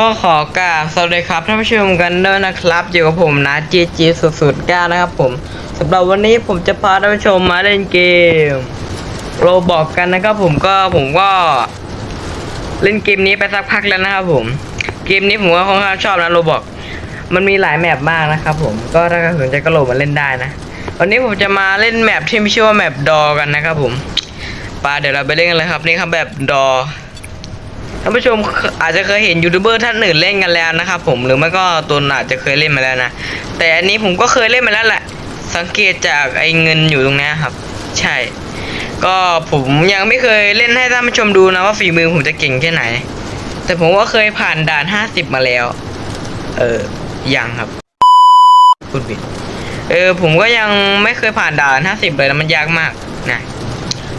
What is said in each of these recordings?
ก็ขอกราบสวัสดีครับท่านผู้ชมกันด้วยนะครับ อยู่กับผมนะจีจีสุดๆก้านะครับผมสำหรับวันนี้ผมจะพาท่านผู้ชมมาเล่นเกมโรบอกกันนะครับผมก็ผมก็ เล่นเกมนี้ไปสักพักแล้วนะครับผมเกมนี้ผมก็ค่อนข้างชอบนะโรบอกมันมีหลายแมปมากนะครับผมก็ถ้าใครสนใจก็โหลดมาเล่นได้นะ วันนี้ผมจะมาเล่นแมปที่มีชื่อว่าแมปดอกันนะครับผมปาเดี๋ยวเราไปเล่นกันเลยครับนี่ครับแบบดอ ท่านผู้ชมอาจจะเคยเห็นยูทูบเบอร์ท่านอื่นเล่นกันแล้วนะครับผมหรือไม่ก็ตนอาจจะเคยเล่นมาแล้วนะ แต่อันนี้ผมก็เคยเล่นมาแล้วแหละ สังเกตจากไอ้เงินอยู่ตรงนี้ครับ ใช่ ก็ผมยังไม่เคยเล่นให้ท่านผู้ชมดูนะว่าฝีมือผมจะเก่งแค่ไหน แต่ผมก็เคยผ่านด่านห้าสิบมาแล้ว เออยังครับพูดผิดเออผมก็ยังไม่เคยผ่านด่านห้าสิบเลยนะมันยากมากนะ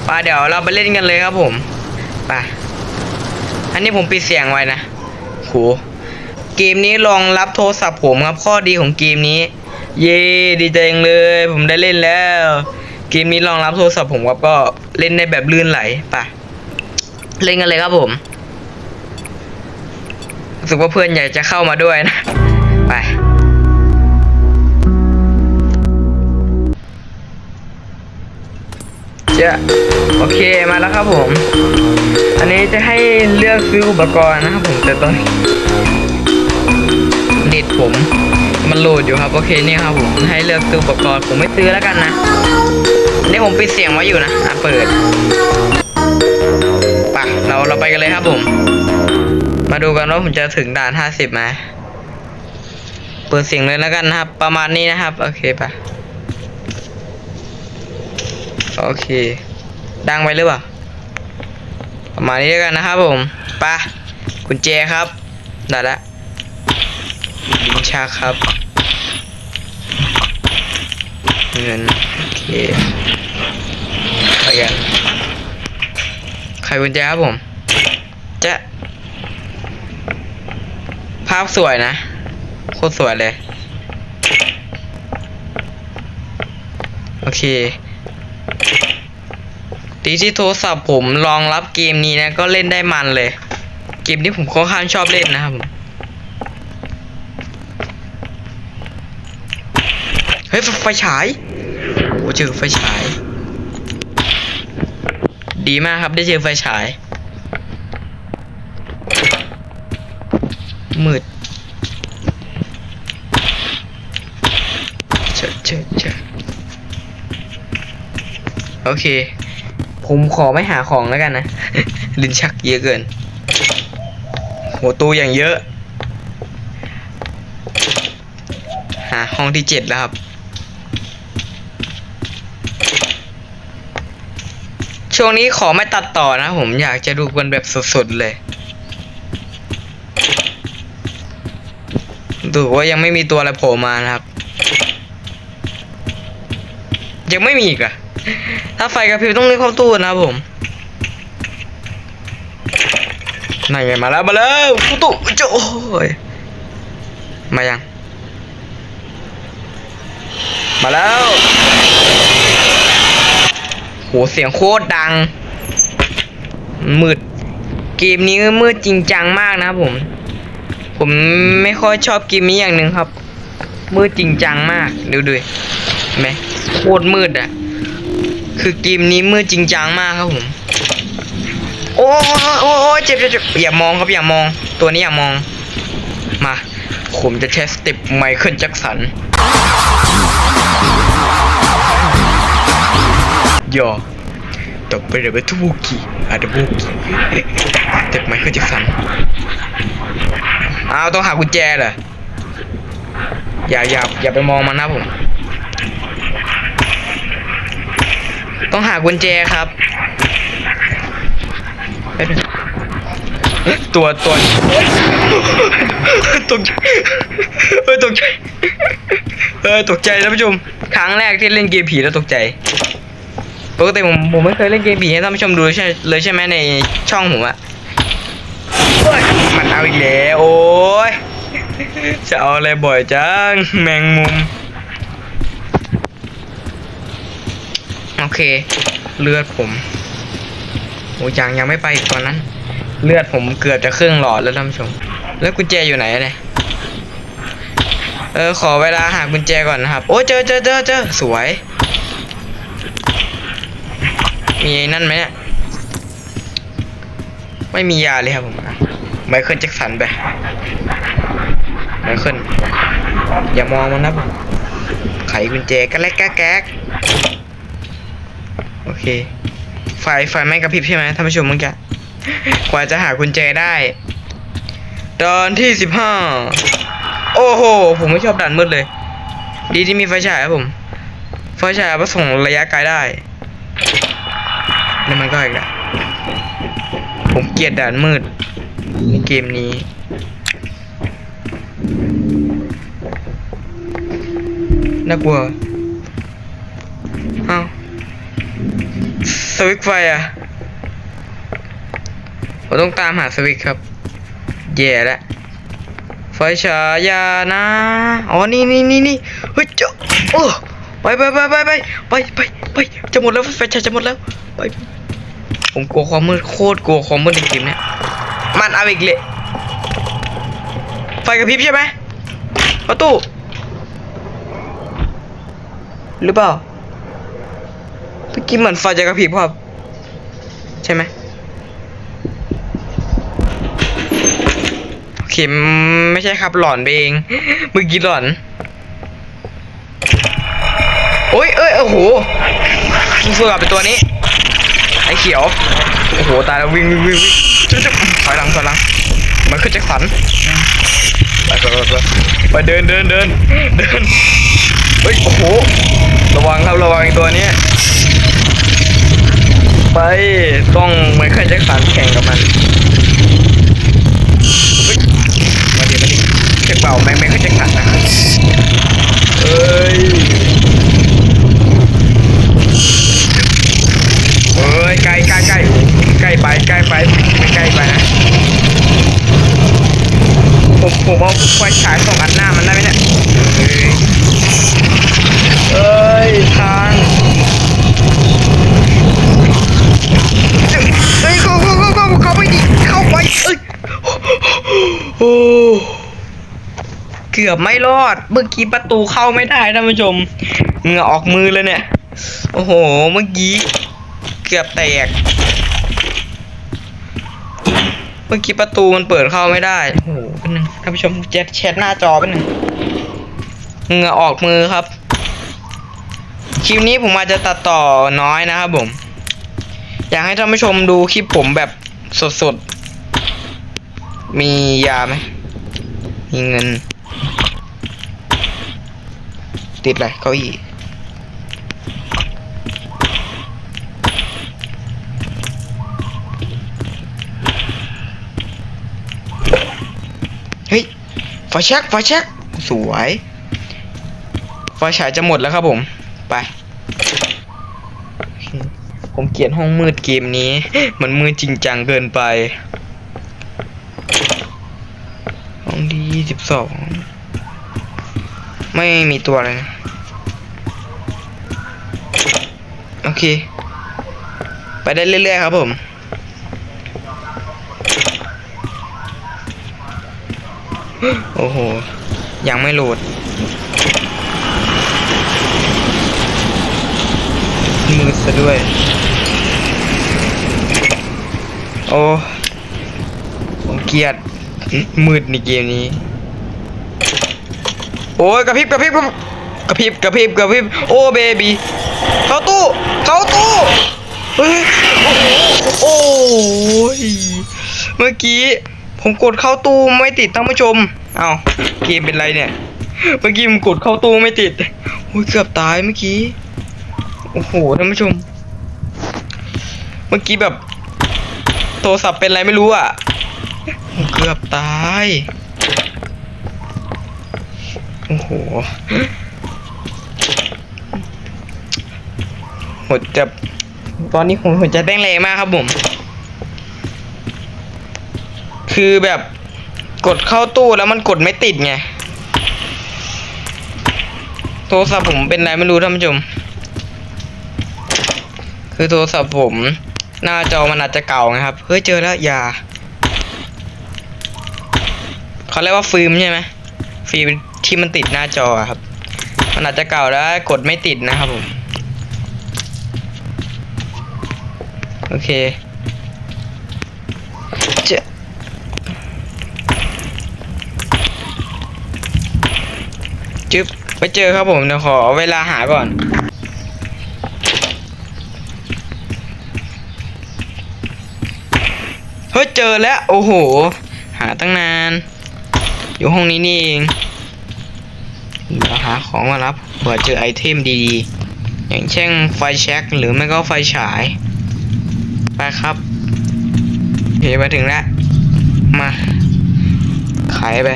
ไปเดี๋ยวเราไปเล่นกันเลยครับผมไป อันนี้ผมปิดเสียงไว้นะโหเกมนี้รองรับโทรศัพท์ผมครับข้อดีของเกมนี้ เย้ดีใจจังเลย ผมได้เล่นแล้ว เกมนี้รองรับโทรศัพท์ผมครับก็เล่นได้แบบลื่นไหลไปเล่นกันเลยครับผมรู้สึกว่าเพื่อนอยากจะเข้ามาด้วยนะ เจ้าโอเคมาแล้วครับผม อันนี้จะให้เลือกซื้ออุปกรณ์นะครับผมแต่ตอนเน็ตผม มันโหลดอยู่ครับ โอเคนี่ครับผมให้เลือกซื้ออุปกรณ์ผมไม่ซื้อแล้วกันนะนี่ผมปิดเสียงไว้อยู่นะอะเปิดปะเราเราไปกันเลยครับผม มาดูกันว่าผมจะถึงด่านห้าสิบไหมเปิดเสียงเลยแล้วกันนะครับ ประมาณนี้นะครับ โอเคปะ โอเค ดังไปหรือเปล่า ประมาณนี้แล้วกันนะครับผมปะกุญแจครับได้ละลิ้นชักครับเงินโอเคไปกันไขกุญแจครับผม จะ ภาพสวยนะ โคตรสวยเลย โอเค ดีที่โทรศัพท์ผมรองรับเกมนี้นะ ก็เล่นได้มันเลย เกมนี้ผมค่อนข้างชอบเล่นนะครับเฮ้ยไฟฉายโอ้เจอไฟฉาย ดีมากครับได้เจอไฟฉาย มืดเชอเชอเชอโอเค ผมขอไม่หาของแล้วกันนะ ลิ้นชักเยอะเกินหัวตูอย่างเยอะ หาห้องที่เจ็ดแล้วครับ ช่วงนี้ขอไม่ตัดต่อนะผมอยากจะดูกันแบบสดๆเลยดูว่ายังไม่มีตัวอะไรโผล่มานะครับ ยังไม่มีอีกอะ ถ้าไฟกระพริบต้องรีบเข้าตู้นะผมนั่นไงมาแล้วมาแล้วตู้โจ้ยมายัง มาแล้วโหเสียงโคตรดัง มืด เกมนี้มืดจริงจังมากนะผม ผมไม่ค่อยชอบเกมนี้อย่างหนึ่งครับ มืดจริงจังมาก ดูดูเห็นไหมโคตรมืดอะ คือเกมนี้มืดจริงจังมากครับผมโอ้โอ้โอ้เจ็บเจ็บเจ็บอย่ามองครับอย่ามอง ตัวนี้อย่ามอง มา ผมจะใช้สต็ปไมเคิลแจ็คสันย่อต่อไปเดี๋ยวไปทุบุกิอาดบุกิสเต็ปไมเคิลแจ็คสันอ้าวต้องหากุญแจเหรออย่าอย่าอย่าไปมองมันนะผม ต้องหากุญแจครับแป๊บนึงตัวตัวตกใจเฮ้ยตกใจเฮ้ยตกใจท่านผู้ชมครั้งแรกที่เล่นเกมผีแล้วตกใจปกติผมผมไม่เคยเล่นเกมผีให้ท่านผู้ชมดูใช่เลยใช่ไหมในช่องผมอะมันเอาอีกแล้วโอ้ยจะเอาอะไรบ่อยจังแมงมุม โอเค เลือดผมโอ้ยังยังไม่ไปอีกตอนนั้น เลือดผมเกือบจะครึ่งหลอดแล้วท่านผู้ชม แล้วกุญแจอยู่ไหนเนี่ยเออขอเวลาหากุญแจก่อนนะครับ โอ้เจอเจอเจอเจอสวย มีนั่นไหมเนี่ยไม่มียาเลยครับผมไมเคิลแจ็คสันไปไมเคิลอย่ามองมันนะผมไขกุญแจกันแลกแก๊ก เค ไฟไฟไม่กระพริบใช่ไหมท่านผู้ชมเมื่อกี้กว่าจะหากุญแจได้ ตอนที่สิบห้าโอ้โห ผมไม่ชอบด่านมืดเลย ดีที่มีไฟฉายครับผม ไฟฉายเอาส่งระยะไกลได้นี่มันก็อีกแล้วผมเกลียดด่านมืดในเกมนี้ น่ากลัว สวิตไฟอะผมต้องตามหาสวิตครับ แย่แล้วไฟฉายานะอ๋อนี่นี่นี่นี่เฮ้ยเจ้าโอ้ไปไปไปไปไปไปไปไปจะหมดแล้วไฟฉายจะหมดแล้วไปผมกลัวความมืดโคตรกลัวความมืดในเกมเนี้ยมันเอาอีกเลยไฟกระพริบใช่ไหมประตูหรือเปล่า เมื่อกี้เหมือนไฟจะกระพริบครับ ใช่ไหมโอเคไม่ใช่ครับหลอนไปเองเมื่อกี้หลอน โอ้ยเอ้ยโอ้โหสู้กับเป็นตัวนี้ ไอ้เขียว โอ้โห ตายแล้ววิ่งวิ่งวิ่งจุ๊บจุ๊บถอยหลังถอยหลัง มันขึ้นแจ็คสันไปไปไปไปเดินเดินเดินเดินเฮ้ยโอ้โห ระวังครับระวังตัวเนี้ย ไปต้องเหมือนเคยแจ็คสันแข่งกับมันมาดิมาดิเช็คเบาแม่งแม่งก็เช็คขัดนะเอ้ยเอ้ยใกล้ใกล้ใกล้ใกล้ไปใกล้ไปไม่ใกล้ไปนะผมผมเอาไฟฉายสองอัน โอ้เกือบไม่รอด เมื่อกี้ประตูเข้าไม่ได้ท่านผู้ชมเหงื่อออกมือเลยเนี่ย โอ้โห เมื่อกี้ เกือบแตก เมื่อกี้ประตูมันเปิดเข้าไม่ได้ โอ้โหเป็นหนึ่งท่านผู้ชมแชทแชทหน้าจอเป็นหนึ่งเหงื่อออกมือครับ คลิปนี้ผมอาจจะตัดต่อน้อยนะครับผม อยากให้ท่านผู้ชมดูคลิปผมแบบสดๆ มียาไหมมีเงิน ติดอะไรเก้าอี้เฮ้ยไฟแช็กไฟแช็กสวยไฟฉายจะหมดแล้วครับผม ไป ผมเกลียดห้องมืดเกมนี้ มันมืดจริงจังเกินไป ห้องที่ยี่ สิบสองไม่มีตัวเลยนะโอเค ไปได้เรื่อยๆครับผม โอ้โห ยังไม่โหลดมืดซะด้วย โอ้ผมเกลียดมืดในเกมนี้ โอ้ยกระพริบกระพริบกระพริบกระพริบกระพริบโอ้เบบีเข้าตู้เข้าตู้เฮ้ยโอ้โหโอ้ยเมื่อกี้ผมกดเข้าตู้ไม่ติดท่านผู้ชมเอาเกมเป็นไรเนี่ย เมื่อกี้ผมกดเข้าตู้ไม่ติดโอ้ยเกือบตายเมื่อกี้โอ้โหท่านผู้ชม เมื่อกี้แบบ โทรศัพท์เป็นไรไม่รู้อะเกือบตาย โอ้โหหัวจะตอนนี้ผมหัวใจเต้นแรงมากครับผม คือแบบกดเข้าตู้แล้วมันกดไม่ติดไง โทรศัพท์ผมเป็นไรไม่รู้ท่านผู้ชม คือโทรศัพท์ผม หน้าจอมันอาจจะเก่าไงครับ เฮ้ยเจอแล้วอย่า เขาเรียกว่าฟิล์มใช่ไหมฟิล์ม ที่มันติดหน้าจอครับ มันอาจจะเก่าแล้วกดไม่ติดนะครับผม โอเคจะจึ๊บไปเจอครับผมเดี๋ยวขอเวลาหาก่อนเฮ้ยเจอแล้ว โอ้โห หาตั้งนาน อยู่ห้องนี้นี่เอง เดี๋ยวหาของมารับเผื่อเจอไอเทมดีๆ อย่างเช่นไฟแช็กหรือไม่ก็ไฟฉาย ไปครับเฮ้มาถึงแล้ว มาขายไป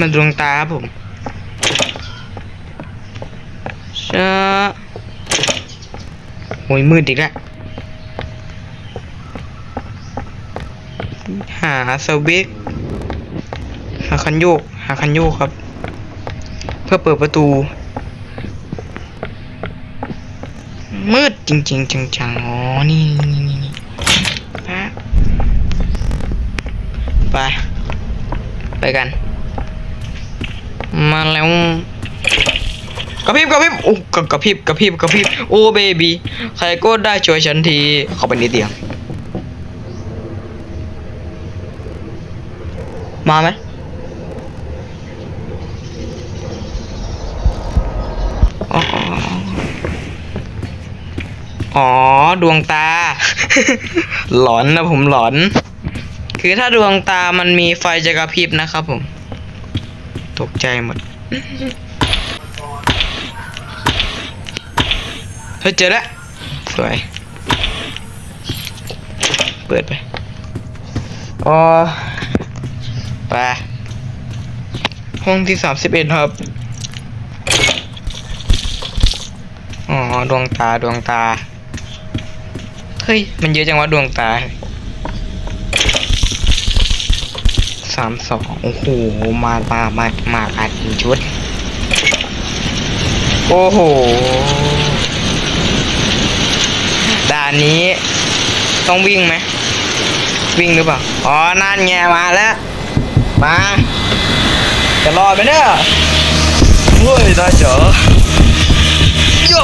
มันดวงตาครับผมชะโอ้ยมืดอีกแล้ว หาสวิกหาคันโยก หาคันโยกครับ เพื่อเปิดประตู มืดจริง ๆ จังๆอ๋อนี่นี่นี่นี่ไป ไปกัน มาแล้วกระพริบกระพริบโอ้กระกระพริบกระพริบกระพริบโอ้เบบีใครก็ได้ช่วยฉันที เข้าไปในเตียง มาไหมอ๋อ ดวงตา หลอนนะผมหลอน คือถ้าดวงตามันมีไฟจะกระพริบนะครับผม ตกใจหมด เฮ้ยเจอแล้ว สวย เปิดไป อ๋อ ไป ห้องที่สามสิบเอ็ดครับ อ๋อ ดวงตาดวงตา เฮ้ย มันเยอะจังวะดวงตาสามสองโอ้โห มามามามากันชุด โอ้โห ด่านนี้ต้องวิ่งไหมวิ่งหรือเปล่า อ๋อ นั่นไงมาแล้ว มา จะรอดไหมเนี่ยเฮ้ยได้เจอโย่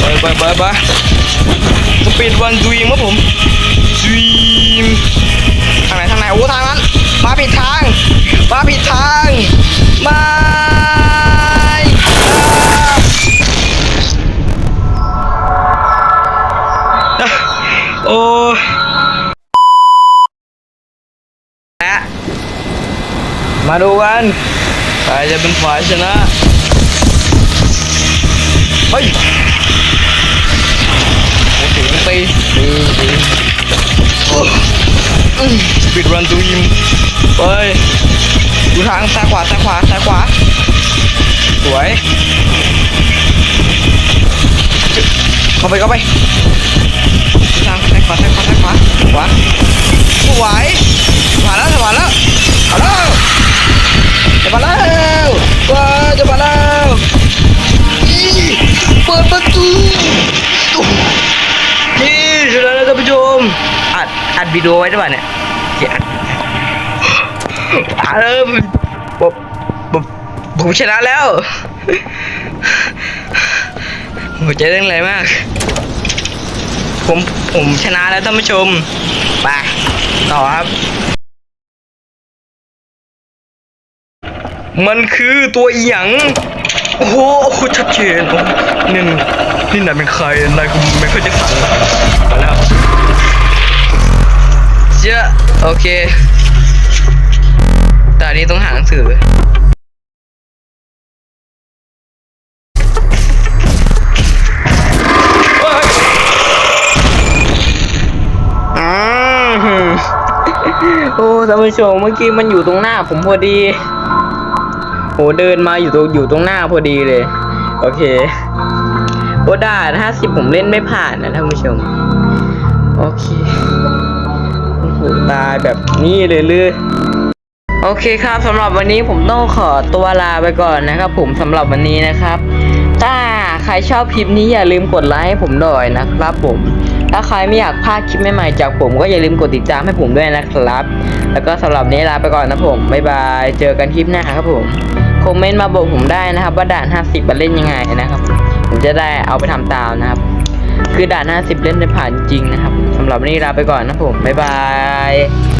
ไปไปไปไปสปีดวันดีมครับผมดีมทางไหนทางไหนโอ้ทางนั้น มาผิดทาง มาผิดทางไม่อ่า มาดูกันใครจะเป็นฝ่ายชนะเฮ้ยโอ้โหตีตีตีปิดรันตูยิมไปดูทางซ้ายขวาซ้ายขวาซ้ายขวาสวยเข้าไปเข้าไปทางซ้ายขวาซ้ายขวาซ้ายขวาขวา อัดวิดีโอไว้ด้วยป่ะเนี่ยเขียนอัดเออผมผมผมชนะแล้วหัวใจเต้นแรงมาก ผมผมชนะแล้วท่านผู้ชม ไป ต่อครับ มันคือตัวอีหยังโอ้โหชัดเจนโอ้นี่นนี่นายเป็นใครนายคือไม่เคยจะขังมาแล้วเจ้า โอเคตอนนี้ต้องหาหนังสืออืมโอ้ท่านผู้ชมเมื่อกี้มันอยู่ตรงหน้าผมพอดี โหเดินมาอยู่ตรงอยู่ตรงหน้าพอดีเลย โอเคโอดาถ้าสิบผมเล่นไม่ผ่านนะท่านผู้ชม โอเค ตายแบบนี้เลยเลยโอเคครับสำหรับวันนี้ผมต้องขอตัวลาไปก่อนนะครับ ผมสำหรับวันนี้นะครับ ถ้าใครชอบคลิปนี้อย่าลืมกดไลค์ให้ผมหน่อยนะครับ ผมถ้าใครไม่อยากพลาดคลิปใหม่ๆจากผมก็อย่าลืมกดติดตามให้ผมด้วยนะครับ แล้วก็สำหรับนี้ลาไปก่อนนะผมบ๊ายบายเจอกันคลิปหน้าครับผมคอมเมนต์มาบอกผมได้นะครับ ว่าด่าน 50มันเล่นยังไงนะครับ ผมจะได้เอาไปทำตามนะครับ คือด่าน 50 เล่นได้ผ่านจริงนะครับำหรับวันนี้ลาไปก่อนนะผม บ๊ายบาย